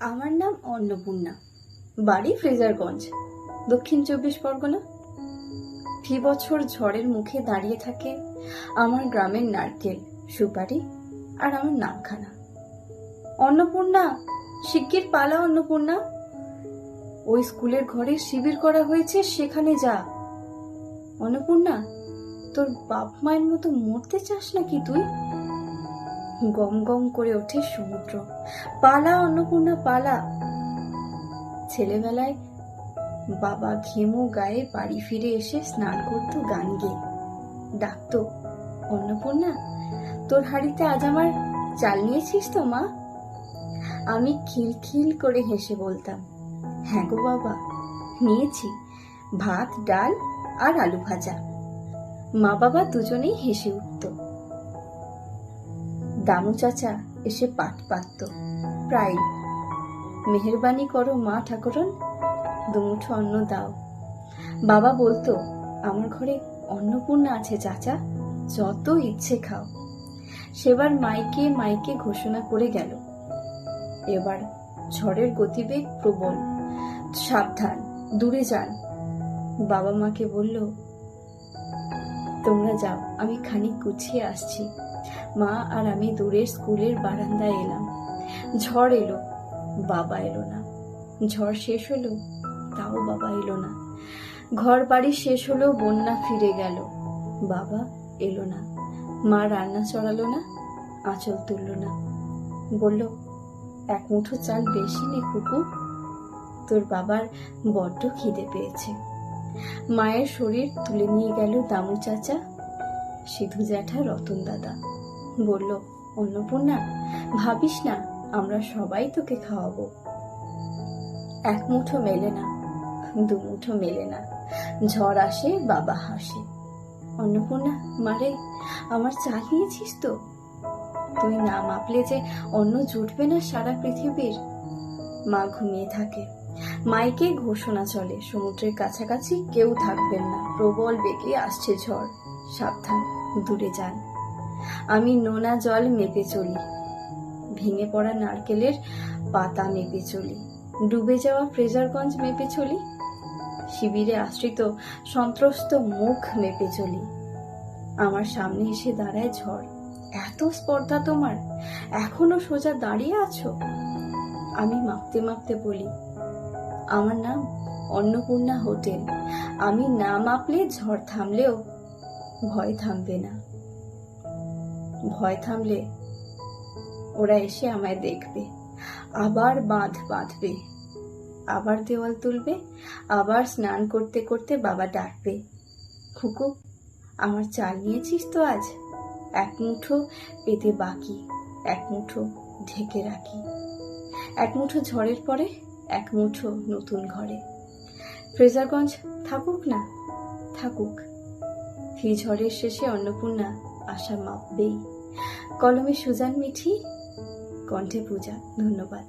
আমার নাম অন্নপূর্ণা। বাড়ি ফ্রেজারগঞ্জ। দক্ষিণ চব্বিশ পরগনা। ফি বছর ঝড়ের মুখে দাঁড়িয়ে থাকে আমার গ্রামের নারকেল, সুপারি আর আমার নামখানা। অন্নপূর্ণা, শিগগির পালা অন্নপূর্ণা। ওই স্কুলের ঘরে শিবির করা হয়েছে, সেখানে যা। অন্নপূর্ণা, তোর বাপ মায়ের মতো মরতে চাস নাকি তুই? গম গম করে ওঠে সমুদ্র। পালা, অন্নপূর্ণা, পালা। ছেলেবেলায় বাবা ঘেমো গায়ে বাড়ি ফিরে এসে স্নান করতো গান গেয়ে। ডাকতো, অন্নপূর্ণা, তোর হাড়িতে আজ আমার চাল নিয়েছিস তো, মা? আমি খিলখিল করে হেসে বলতাম হ্যাঁ গো বাবা, নিয়েছি। ভাত, ডাল আর আলু ভাজা। মা বাবা দুজনেই হেসে উঠত। দামু চাচা এসে পাট পাতত। প্রায়, মেহেরবানি করো মা ঠাকুরন, দুমুঠো অন্ন দাও। বাবা বলতো, আমার ঘরে অন্নপূর্ণা আছে চাচা, যত ইচ্ছে খাও। সেবার মাইকে মাইকে ঘোষণা করে গেল। এবার ঝড়ের গতিবেগ প্রবল। সাবধান, দূরে যান। বাবা মাকে বলল, তোমরা যাও, আমি খানিক গুছিয়ে আসছি। মা আর আমি দূরের স্কুলের বারান্দায় এলাম। ঝড় এলো, বাবা এলো না। ঝড় শেষ হলো, তাও বাবা এলো না। ঘর বাড়ি শেষ হলো বন্যা ফিরে গেল, বাবা এলো না। মা রান্না চড়ালো না, আঁচল তুললো না। বলল, এক মুঠো চাল বেশি নে কুকু তোর বাবার বড্ড খিদে পেয়েছে। মায়ের শরীর তুলে নিয়ে গেল দামু চাচা, সিধু জ্যাঠা রতন দাদা। বলল অন্নপূর্ণা ভাবিস না, আমরা সবাই তোকে খাওয়াবো। এক মুঠো মেলে না, দু মুঠো মেলে না, ঝড় আসে, বাবা হাসে। অন্নপূর্ণা মারে, আমার চাল নিয়েছিস তো? তুই না মাপলে যে অন্ন জুটবে না সারা পৃথিবীর? মা ঘুমিয়ে থাকে। মাইকে ঘোষণা চলে, সমুদ্রের কাছাকাছি কেউ থাকবেন না, প্রবল বেগে আসছে ঝড়। সাবধান, দূরে যান। আমি নোনা জল মেপে চলি। ভেঙে পড়া নারকেলের পাতা মেপে চলি। ডুবে যাওয়া ফ্রেজারগঞ্জ মেপে চলি। শিবিরে আশ্রিত সন্ত্রস্ত মুখ মেপে চলি। আমার সামনে এসে দাঁড়ায় ঝড়। এত স্পর্ধা তোমার? এখনও সোজা দাঁড়িয়ে আছো? আমি মাপতে মাপতে বলি, আমার নাম অন্নপূর্ণা হোটেল। আমি না মাপলে ঝড় থামলেও ভয় থামবে না। ভয় থামলে ওরা এসে আমায় দেখবে। আবার বাঁধ বাঁধবে, আবার দেওয়াল তুলবে, আবার স্নান করতে করতে বাবা ডাকবে, খুকু, আমার চাল নিয়েছিস তো আজ? এক মুঠো পেতে বাকি, এক মুঠো ঢেকে রাখি। এক মুঠো ঝড়ের পরে এক মুঠো নতুন ঘরে। ফ্রেজারগঞ্জ থাকুক না, থাকুক। ফি ঝড়ের শেষে অন্নপূর্ণা আশা মাপবেই। কলমে সুজান মিঠি কণ্ঠে পূজা ধন্যবাদ।